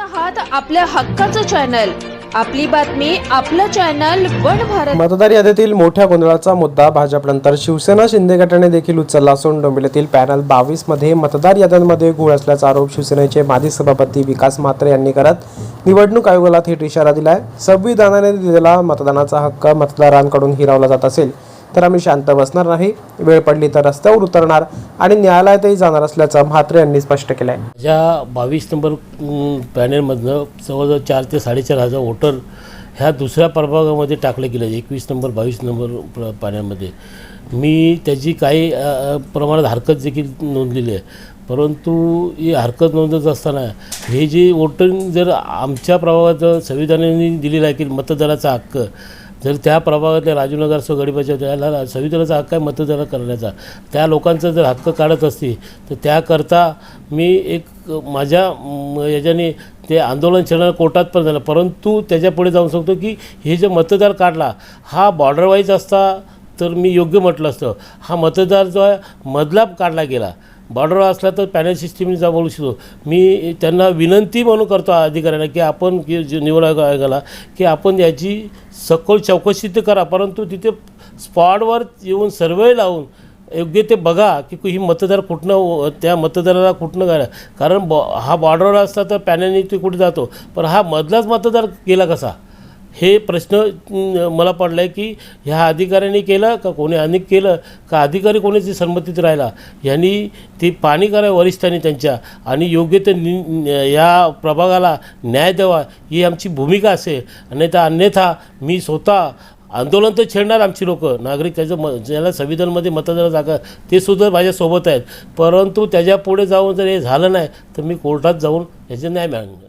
आहात आपल्या हक्काचं चॅनल आपली बातमी आपलं चॅनल वन भारत. मतदार यादीतील मोठ्या गोंधळाचा मुद्दा भाजपनंतर शिवसेना शिंदे गटाने देखील उचलला असून डोंबिवलीतील पॅनल बावीसमध्ये मतदार याद्यांमध्ये घोळ असल्याचा आरोप शिवसेनेचे माजी सभापती विकास म्हात्रे यांनी करत निवडणूक आयोगाला थेट इशारा दिलाय. संविधानाने दिलेला मतदानाचा हक्क मतदारांकडून हिरावला जात असेल. तर आम्ही शांत बसणार नाही. वेळ पडली तर रस्त्यावर उतरणार आणि न्यायालयातही जाणार असल्याचं म्हात्रे यांनी स्पष्ट केलंय. ज्या बावीस नंबर पॅनेलमधनं जवळजवळ चार ते साडेचार हजार वोटर ह्या दुसऱ्या प्रभागामध्ये टाकले गेले एकवीस नंबर बावीस नंबर प्र पॅनेलमध्ये. मी त्याची काही प्रमाणात हरकत देखील नोंदलेली आहे. परंतु ही हरकत नोंदत असताना हे जे वोटिंग जर आमच्या प्रभागात संविधानाने दिलेलं आहे की मतदाराचा हक्क जर त्या प्रभागातल्या राजूनगर असो गडीबाच्या त्याला संविधानाचा हक्क आहे मतदान करण्याचा. त्या लोकांचा जर हक्क काढत असतील तर त्याकरता मी एक माझ्या याच्याने ते आंदोलन छेडणं कोर्टात पण झालं. परंतु त्याच्यापुढे जाऊन सांगतो की हे जे मतदार काढला हा बॉर्डरवाईज असता तर मी योग्य म्हटलं असतं. हा मतदार जो आहे मधला काढला गेला. बॉर्डर असला तर पॅनल सिस्टीमने जा बोलू शकतो. मी त्यांना विनंती म्हणून करतो अधिकाऱ्यांना की आपण की जे निवड आयोगाला की आपण याची सखोल चौकशी तर करा परंतु तिथे स्पॉटवर येऊन सर्वे लावून योग्य ते बघा की ही मतदार कुठनं त्या मतदाराला कुठनं गाड्या कारण बॉ हा बॉर्डरवर असला तर पॅनलने ते कुठे जातो? पण हा मधलाच मतदार गेला कसा? हे प्रश्न मला पडला आहे की ह्या अधिकाऱ्यांनी केलं का कोणी अनेक केलं? का अधिकारी कोणाची संमतीत राहिला? यांनी ती पाणी करा वरिष्ठांनी त्यांच्या आणि योग्य ते नि या प्रभागाला न्याय द्यावा ही आमची भूमिका असेल. आणि तर अन्यथा मी स्वतः आंदोलन तर छेडणार आमची लोक. नागरिक त्याचं म ज्याला संविधानमध्ये मतदार जागा ते सुद्धा माझ्यासोबत आहेत. परंतु त्याच्या पुढे जाऊन जर हे झालं नाही तर मी कोर्टात जाऊन याचे न्याय मागणार